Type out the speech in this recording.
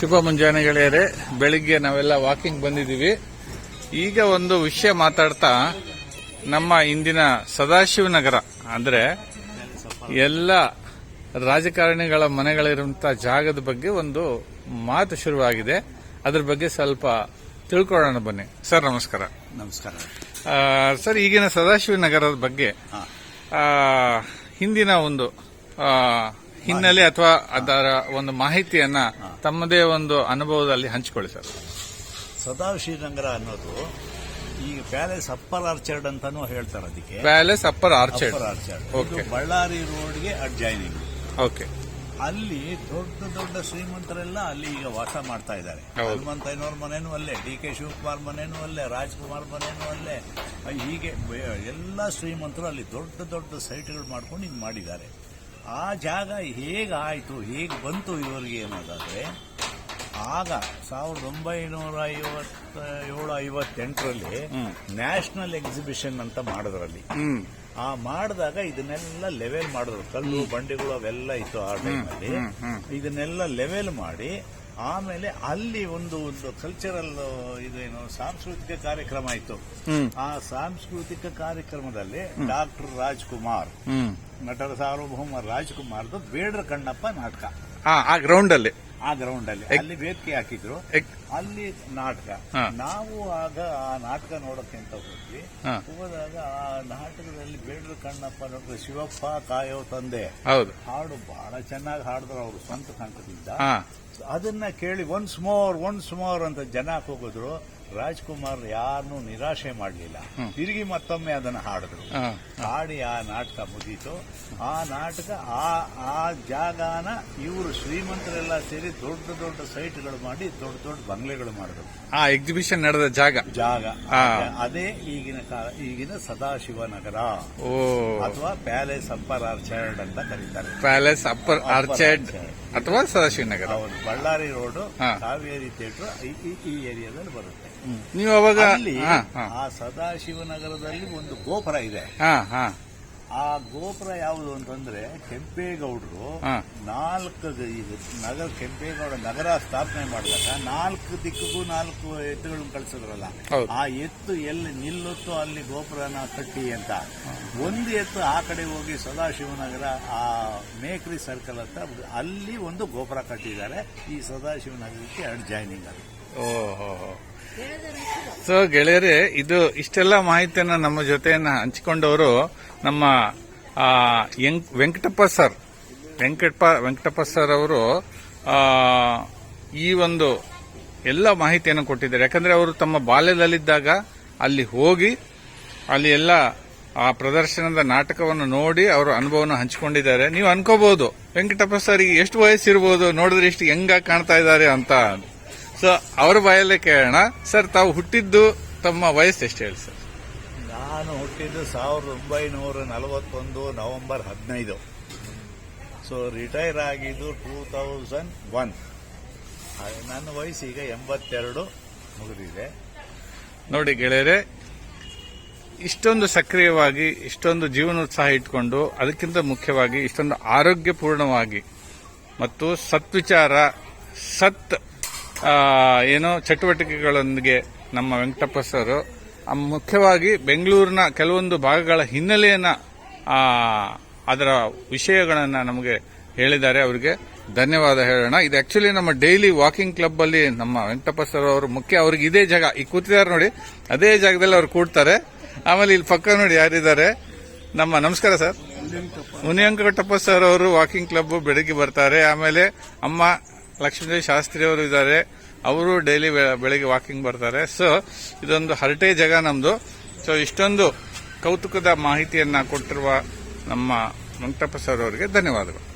ಶುಭ ಮುಂಜಾನೆ ಗೆಳೆಯರೆ ಬೆಳಿಗ್ಗೆ ನಾವೆಲ್ಲ ವಾಕಿಂಗ್ ಬಂದಿದ್ದೀವಿ. ಈಗ ಒಂದು ವಿಷಯ ಮಾತಾಡ್ತಾ ನಮ್ಮ ಇಂದಿನ ಸದಾಶಿವನಗರ ಅಂದ್ರೆ ಎಲ್ಲ ರಾಜಕಾರಣಿಗಳ ಮನೆಗಳಿರುವಂತಹ ಜಾಗದ ಬಗ್ಗೆ ಒಂದು ಮಾತು ಶುರುವಾಗಿದೆ. ಅದ್ರ ಬಗ್ಗೆ ಸ್ವಲ್ಪ ತಿಳ್ಕೊಳ್ಳೋಣ ಬನ್ನಿ. ಸರ್ ನಮಸ್ಕಾರ. ನಮಸ್ಕಾರ. ಸರ್ ಈಗಿನ ಸದಾಶಿವನಗರದ ಬಗ್ಗೆ ಹಿಂದಿನ ಒಂದು ಹಿನ್ನೆಲೆ ಅಥವಾ ಅದರ ಒಂದು ಮಾಹಿತಿಯನ್ನ ತಮ್ಮದೇ ಒಂದು ಅನುಭವದಲ್ಲಿ ಹಂಚಿಕೊಳ್ಳಿ ಸರ್. ಸದಾ ಶ್ರೀರಂಗರ ಅನ್ನೋದು ಈ ಪ್ಯಾಲೇಸ್ ಅಪ್ಪರ್ ಆರ್ಚರ್ಡ್ ಅಂತಾನು ಹೇಳ್ತಾರೆ ಅದಕ್ಕೆ. Palace upper orchard. Okay. Orchard Ballari ರೋಡ್ಗೆ ಅಡ್ಜೈನಿಂಗ್ ಓಕೆ. ಅಲ್ಲಿ ದೊಡ್ಡ ದೊಡ್ಡ ಶ್ರೀಮಂತರೆಲ್ಲ ಅಲ್ಲಿ ಈಗ ವಾಸ ಮಾಡ್ತಾ ಇದ್ದಾರೆ. ಹನುಮಂತ ಹನುಮಂತಯ್ಯನವ್ರ ಮನೇನೂ ಅಲ್ಲೇ ಡಿ ಕೆ ಶಿವಕುಮಾರ್ ಮನೇನೂ ಅಲ್ಲೇ ರಾಜ್ಕುಮಾರ್ ಮನೇನೂ ಅಲ್ಲೇ ಹೀಗೆ ಎಲ್ಲಾ ಎಲ್ಲ ಶ್ರೀಮಂತರು ಅಲ್ಲಿ ದೊಡ್ಡ ದೊಡ್ಡ ಸೈಟ್ಗಳು ಮಾಡ್ಕೊಂಡು ಹಿಂಗೆ ಮಾಡಿದ್ದಾರೆ. ಆ ಜಾಗ ಹೇಗಾಯಿತು ಹೇಗೆ ಬಂತು ಇವರಿಗೆ ಅನ್ನೋದಾದ್ರೆ ಆಗ ಸಾವಿರದ ಒಂಬೈನೂರ ಐವತ್ತ ಏಳು ಐವತ್ತೆಂಟರಲ್ಲಿ ನ್ಯಾಷನಲ್ ಎಕ್ಸಿಬಿಷನ್ ಅಂತ ಮಾಡಿದ್ರಲ್ಲಿ. ಆ ಮಾಡಿದಾಗ ಇದನ್ನೆಲ್ಲ ಲೆವೆಲ್ ಮಾಡಿದ್ರು. ಕಲ್ಲು ಬಂಡಿಗಳು ಅವೆಲ್ಲ ಇತ್ತು ಆ ಟೈಮಲ್ಲಿ. ಇದನ್ನೆಲ್ಲ ಲೆವೆಲ್ ಮಾಡಿ ಆಮೇಲೆ ಅಲ್ಲಿ ಒಂದು ಒಂದು ಕಲ್ಚರಲ್ ಇದೇನು ಸಾಂಸ್ಕೃತಿಕ ಕಾರ್ಯಕ್ರಮ ಇತ್ತು. ಆ ಸಾಂಸ್ಕೃತಿಕ ಕಾರ್ಯಕ್ರಮದಲ್ಲಿ ಡಾಕ್ಟರ್ ರಾಜ್ಕುಮಾರ್ ನಟರ ಸಾರ್ವಭೌಮ ರಾಜ್ಕುಮಾರ್ದು ಬೇಡ್ರ ಕಣ್ಣಪ್ಪ ನಾಟಕ. ಆ ಆ ಗ್ರೌಂಡ್ ಅಲ್ಲಿ ಆ ಗ್ರೌಂಡ್ ಅಲ್ಲಿ ಅಲ್ಲಿ ವೇದಿಕೆ ಹಾಕಿದ್ರು. ಅಲ್ಲಿ ನಾಟಕ. ನಾವು ಆಗ ಆ ನಾಟಕ ನೋಡಕ್ಕೆ ಅಂತ ಹೋದ್ವಿ. ಹೋದಾಗ ಆ ನಾಟಕದಲ್ಲಿ ಬೇಡ್ರ ಕಣ್ಣಪ್ಪ ನೋಡಿದ್ರೆ ಶಿವಪ್ಪ ಕಾಯೋ ತಂದೆ. ಹೌದು. ಹಾಡು ಬಹಳ ಚೆನ್ನಾಗಿ ಹಾಡಿದ್ರು ಅವರು ಸ್ವಂತ ಕಂಠದಿಂದ. ಅದನ್ನ ಕೇಳಿ ಒನ್ಸ್ ಮೋರ್ ಒನ್ಸ್ ಮೋರ್ ಅಂತ ಜನ ಹೋಗಿದ್ರು ರಾಜ್ಕುಮಾರ್ ಯಾರನ್ನೂ ನಿರಾಶೆ ಮಾಡಲಿಲ್ಲ. ತಿರುಗಿ ಮತ್ತೊಮ್ಮೆ ಅದನ್ನ ಹಾಡಿದ್ರು. ಹಾಡಿ ಆ ನಾಟಕ ಮುಗೀತು. ಆ ನಾಟಕ ಆ ಆ ಜಾಗನ ಇವರು ಶ್ರೀಮಂತರೆಲ್ಲ ಸೇರಿ ದೊಡ್ಡ ದೊಡ್ಡ ಸೈಟ್ಗಳು ಮಾಡಿ ದೊಡ್ಡ ದೊಡ್ಡ ಬಂಗ್ಲೆಗಳು ಮಾಡಿದ್ರು. ಆ ಎಕ್ಸಿಬಿಷನ್ ನಡೆದ ಜಾಗ. ಜಾಗ. ಅದೇ ಈಗಿನ ಕಾಲ ಈಗಿನ ಸದಾಶಿವನಗರ. ಅಥವಾ ಪ್ಯಾಲೇಸ್ ಅಪ್ಪರ್ ಆರ್ಚರ್ಡ್ ಅಂತ ಕರೀತಾರೆ. ಪ್ಯಾಲೇಸ್ ಅಪ್ಪರ್ ಆರ್ಚರ್ಡ್ ಅಥವಾ ಸದಾಶಿವನಗರ. ಹೌದು ಬಳ್ಳಾರಿ ರೋಡ್ ಕಾವೇರಿ ಥಿಯೇಟರ್ ಈ ಏರಿಯಾದಲ್ಲಿ ಬರುತ್ತೆ. ನೀವು ಅವಾಗ ಅಲ್ಲಿ ಆ ಸದಾಶಿವನಗರದಲ್ಲಿ ಒಂದು ಗೋಪುರ ಇದೆ. ಆ ಗೋಪುರ ಯಾವುದು ಅಂತಂದ್ರೆ ಕೆಂಪೇಗೌಡರು. ನಾಲ್ಕು ನಗರ ಕೆಂಪೇಗೌಡ ನಗರ ಸ್ಥಾಪನೆ ಮಾಡಿದಾಗ ನಾಲ್ಕು ದಿಕ್ಕಿಗೂ ನಾಲ್ಕು ಎತ್ತುಗಳನ್ನು ಕಳಿಸಿದ್ರಲ್ಲ. ಆ ಎತ್ತು ಎಲ್ಲಿ ನಿಲ್ಲುತ್ತೋ ಅಲ್ಲಿ ಗೋಪುರನ ಕಟ್ಟಿ ಅಂತ. ಒಂದು ಎತ್ತು ಆ ಕಡೆ ಹೋಗಿ ಸದಾಶಿವನಗರ ಆ ಮೇಕ್ರಿ ಸರ್ಕಲ್ ಅಂತ ಅಲ್ಲಿ ಒಂದು ಗೋಪುರ ಕಟ್ಟಿದ್ದಾರೆ. ಈ ಸದಾಶಿವನಗರಕ್ಕೆ ಅಡ್ಜೈನಿಂಗ್ ಅಲ್ಲಿ ಓಹೋ ಸೊ ಗೆಳೆಯರೇ, ಇದು ಇಷ್ಟೆಲ್ಲ ಮಾಹಿತಿಯನ್ನ ನಮ್ಮ ಜೊತೆಯನ್ನ ಹಂಚಿಕೊಂಡವರು ನಮ್ಮ ವೆಂಕಟಪ್ಪ ಸರ್. ವೆಂಕಟಪ್ಪ ವೆಂಕಟಪ್ಪ ಸರ್ ಅವರು ಈ ಒಂದು ಎಲ್ಲ ಮಾಹಿತಿಯನ್ನು ಕೊಟ್ಟಿದ್ದಾರೆ. ಯಾಕಂದ್ರೆ ಅವರು ತಮ್ಮ ಬಾಲ್ಯದಲ್ಲಿದ್ದಾಗ ಅಲ್ಲಿ ಹೋಗಿ, ಅಲ್ಲಿ ಎಲ್ಲ, ಆ ಪ್ರದರ್ಶನದ ನಾಟಕವನ್ನು ನೋಡಿ ಅವರ ಅನುಭವನ ಹಂಚಿಕೊಂಡಿದ್ದಾರೆ. ನೀವು ಅನ್ಕೋಬಹುದು, ವೆಂಕಟಪ್ಪ ಸರ್ ಎಷ್ಟು ವಯಸ್ಸಿರ್ಬೋದು, ನೋಡಿದ್ರೆ ಇಷ್ಟು ಹೆಂಗ ಕಾಣ್ತಾ ಇದ್ದಾರೆ ಅಂತ. ಸೊ ಅವರ ಬಾಯಲ್ಲೇ ಕೇಳೋಣ. ಸರ್ ತಾವು ಹುಟ್ಟಿದ್ದು ತಮ್ಮ ವಯಸ್ಸು ಎಷ್ಟು ಹೇಳಿ ಸರ್ ನಾನು ಹುಟ್ಟಿದ್ದು ಸಾವಿರದ ಒಂಬೈನೂರ ನಲವತ್ತೊಂದು ನವೆಂಬರ್ ಹದಿನೈದು. ಸೊ ರಿಟೈರ್ ಆಗಿದ್ದು ಟೂ ತೌಸಂಡ್ ಒನ್ ನನ್ನ ವಯಸ್ಸು ಈಗ ಎಂಬತ್ತೆರಡು ಮುಗಿದಿದೆ. ನೋಡಿ ಗೆಳೆಯರೆ ಇಷ್ಟೊಂದು ಸಕ್ರಿಯವಾಗಿ ಇಷ್ಟೊಂದು ಜೀವನೋತ್ಸಾಹ ಇಟ್ಕೊಂಡು ಅದಕ್ಕಿಂತ ಮುಖ್ಯವಾಗಿ ಇಷ್ಟೊಂದು ಆರೋಗ್ಯಪೂರ್ಣವಾಗಿ ಮತ್ತು ಸತ್ವಿಚಾರ ಸತ್ ಏನೋ ಚಟುವಟಿಕೆಗಳೊಂದಿಗೆ ನಮ್ಮ ವೆಂಕಟಪ್ಪ ಸರ್ ಮುಖ್ಯವಾಗಿ ಬೆಂಗಳೂರಿನ ಕೆಲವೊಂದು ಭಾಗಗಳ ಹಿನ್ನೆಲೆಯನ್ನ ಅದರ ವಿಷಯಗಳನ್ನು ನಮಗೆ ಹೇಳಿದ್ದಾರೆ. ಅವರಿಗೆ ಧನ್ಯವಾದ ಹೇಳೋಣ. ಇದು ಆಕ್ಚುಲಿ ನಮ್ಮ ಡೈಲಿ ವಾಕಿಂಗ್ ಕ್ಲಬ್ ಅಲ್ಲಿ ನಮ್ಮ ವೆಂಕಟಪ್ಪ ಸರ್ ಅವರು ಮುಖ್ಯ, ಅವ್ರಿಗೆ ಇದೇ ಜಾಗ. ಈ ಕೂತಿದ್ದಾರೆ ನೋಡಿ, ಅದೇ ಜಾಗದಲ್ಲಿ ಅವ್ರು ಕೂಡ್ತಾರೆ. ಆಮೇಲೆ ಇಲ್ಲಿ ಪಕ್ಕ ನೋಡಿ ಯಾರಿದ್ದಾರೆ. ನಮ್ಮ, ನಮಸ್ಕಾರ ಸರ್. ಮುನಿಯಂಕಟಪ್ಪ ಸರ್ ಅವರು ವಾಕಿಂಗ್ ಕ್ಲಬ್ ಬೆಳಗ್ಗೆ ಬರ್ತಾರೆ. ಆಮೇಲೆ ಅಮ್ಮ ಲಕ್ಷ್ಮೀದೇವಿ ಶಾಸ್ತ್ರಿ ಅವರು ಇದ್ದಾರೆ. ಅವರು ಡೈಲಿ ಬೆಳಗ್ಗೆ ವಾಕಿಂಗ್ ಬರ್ತಾರೆ. ಸೊ ಇದೊಂದು ಹರಟೆ ಜಗ ನಮ್ದು. ಸೊ ಇಷ್ಟೊಂದು ಕೌತುಕದ ಮಾಹಿತಿಯನ್ನ ಕೊಟ್ಟಿರುವ ನಮ್ಮ ವೆಂಕಟಪ್ಪ ಸರ್ ಅವರಿಗೆ ಧನ್ಯವಾದಗಳು.